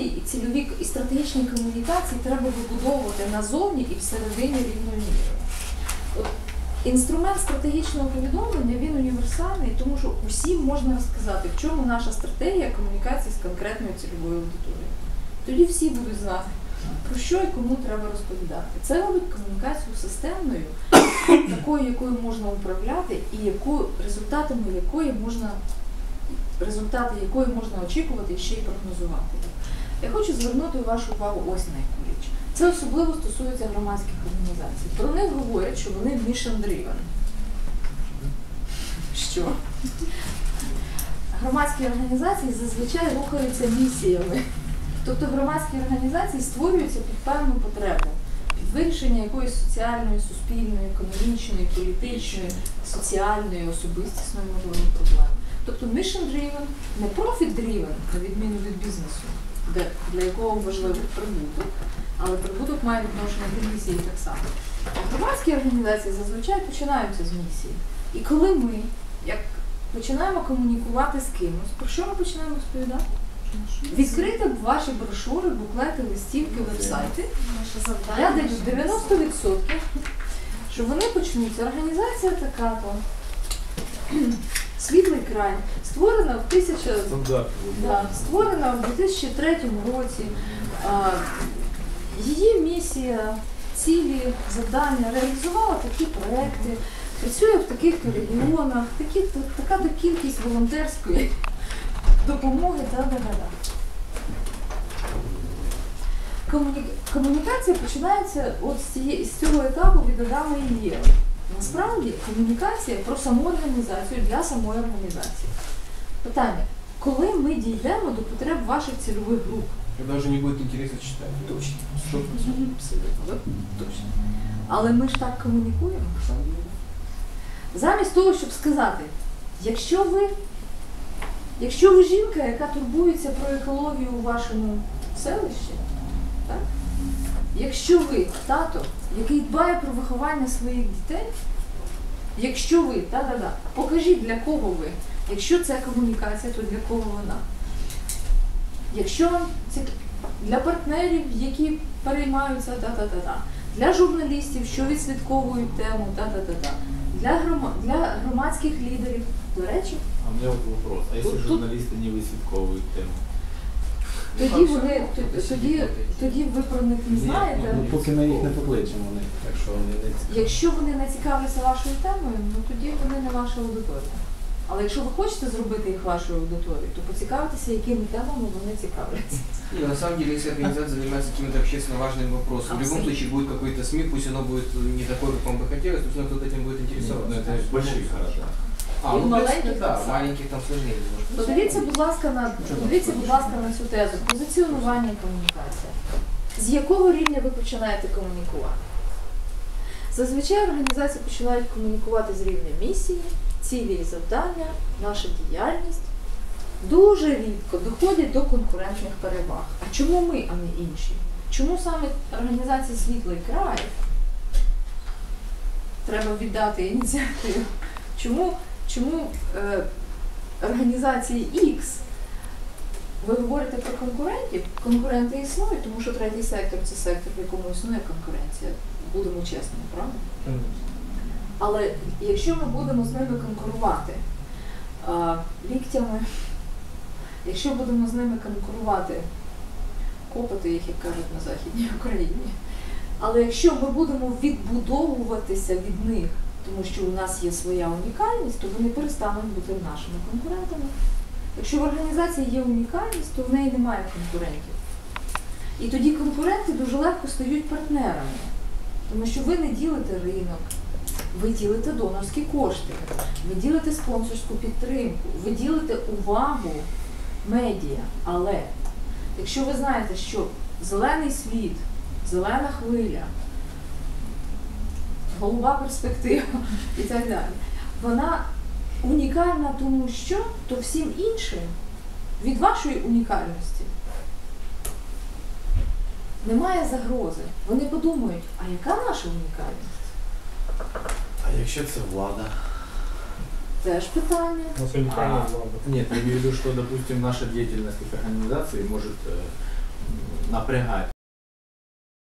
стратегії і цільові і стратегічні комунікації треба вибудовувати назовні і всередині рівною мірою. От Інструмент стратегічного повідомлення він універсальний, тому що усім можна розказати, в чому наша стратегія комунікації з конкретною цільовою аудиторією. Тоді всі будуть знати, про що і кому треба розповідати. Це робить комунікацію системною, такою, якою можна управляти, і яку, результатами якої можна результати якої можна очікувати і ще й прогнозувати. Я хочу звернути вашу увагу ось на яку річ. Це особливо стосується громадських організацій. Про них говорять, що вони mission driven. Що? Громадські організації зазвичай рухаються місіями. Тобто громадські організації створюються під певну потребу, під вирішення якоїсь соціальної, суспільної, економічної, політичної, соціальної, особистісної можливо проблеми. Тобто mission driven, не profit driven, на відміну від бізнесу, де, для якого важливий прибуток, але прибуток має відношення до місії так само. А громадські організації зазвичай починаються з місії. І коли ми, як починаємо комунікувати з кимось, про що ми починаємо розповідати? Відкрити б ваші брошури, буклети, листівки, вебсайти. Я даю 90%, що вони почнуться. Організація така-то. Світлий край. Створена в 1000 Стандарт. Да, створена в 2003 році. А, Її місія, цілі, завдання реалізувала такі проекти, працює в таких-то регіонах, такі, така кількість волонтерської допомоги та да Комуні... Комунікація починається от з, цієї, з цього етапу від Адама і Єви. Насправді комунікація про саму організацію для самої організації. Питання, коли ми дійдемо до потреб ваших цільових груп? Когда уже не будет интересно читать. Точно. Процентов. Абсолютно, точно. Але ми ж так комунікуємо. Замість того, щоб сказати, якщо ви, якщо ви жінка, яка турбується про екологію у вашому селищі, так? якщо ви тато, який дбає про виховання своїх дітей, якщо ви, да-да-да, покажіть для кого ви. Якщо це комунікація, то для кого вона? Якщо вам це для партнерів, які переймаються та-та-та-та, для журналістів, що відслідковують тему, та-та-та-та, для, грома, для громадських лідерів, до речі, А у меня вот вопрос. А если Тут- журналисты не высветковывают тему? тоді вони т- тоді, тоді ви про них не Ні, знаєте. ну, Поки ми їх не покличемо, вони, так що вони не цікаві. Якщо вони не цікавляться вашою темою, ну тоді вони не ваша аудиторія. Але якщо ви хочете зробити їх вашою аудиторією, то поцікавитися, якими темами вони цікавляться. Не, на самом деле, если организация занимается каким-то общественно важным вопросом, в любом Абсолютно. случае будет какой-то СМИ, пусть оно будет не такое, как вам бы хотелось, пусть кто-то этим будет Ну, интересоваться. это в больших городах. А, ну, в маленьких так маленьких там сложнее. Подивіться, будь ласка, на подивіться, будь ласка, на цю тезу. Позиціонування і комунікація. З якого рівня ви починаєте комунікувати? Зазвичай організації починають комунікувати з рівня місії, цілі і завдання, наша діяльність. Дуже рідко доходять до конкурентних переваг. А чому ми, а не інші? Чому саме організації Світлий край треба віддати ініціативу? Чому, чому е, організації X ви говорите про конкурентів? Конкуренти існують, тому що третій сектор це сектор, в якому існує конкуренція. Будемо чесними, правда? Але якщо ми будемо з ними конкурувати а, ліктями, якщо будемо з ними конкурувати, копати їх, як кажуть на Західній Україні, але якщо ми будемо відбудовуватися від них, тому що у нас є своя унікальність, то вони перестануть бути нашими конкурентами. Якщо в організації є унікальність, то в неї немає конкурентів. І тоді конкуренти дуже легко стають партнерами, тому що ви не ділите ринок, ви ділите донорські кошти, ви ділите спонсорську підтримку, ви ділите увагу медіа. Але якщо ви знаєте, що зелений світ, зелена хвиля, голуба перспектива і так далі, вона унікальна тому, що то всім іншим від вашої унікальності немає загрози. Вони подумають, а яка наша унікальність? А якщо це влада? Теж питання. У нас уникальная влада. Нет, я имею в виду, что, допустим, наша деятельность как организации может э, напрягать